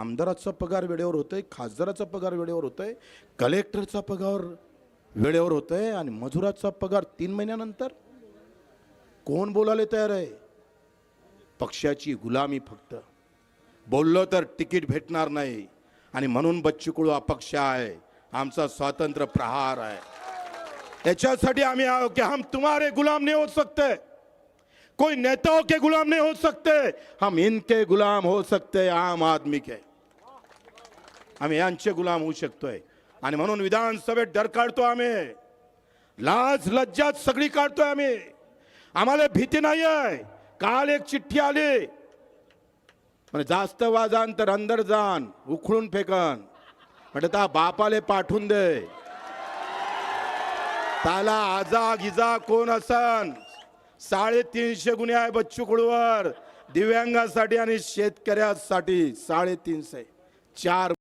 आमदाराचा पगार वेळेवर होतोय खासदाराचा पगार वेळेवर होतोय कलेक्टरचा पगार वेळेवर होतोय आणि मजुराचा पगार तीन महिन्यानंतर? कोण बोलायला तयार आहे? पक्षाची गुलामी फक्त. बोललो तर तिकीट भेटणार नाही आणि म्हणून बच्चू कडू अपक्ष आहे. आमचा स्वातंत्र्य प्रहार आहे. याच्यासाठी आम्ही आहो की हम तुम्हारे गुलाम नहीं हो सकते. कोई नेताओं के गुलाम नहीं हो सकते. हम इनके गुलाम हो सकते आम आदमी के. आम्ही यांचे गुलाम होऊ शकतोय. आणि म्हणून विधानसभेत डर काढतो आम्ही. लाज लज्जात सगळी काढतोय आम्ही. आम्हाला भीती नाही आहे काल एक चिठ्ठी आली. म्हणजे जास्त वाजान तर अंदर जाण उखळून फेकन. म्हणजे त्या बापाले पाठवून दे. त्याला आजा गिजा कोण असन? साडेतीनशे गुन्हे आहे बच्चू कुळवर दिव्यांगासाठी आणि शेतकऱ्यासाठी साडेतीनशे. चार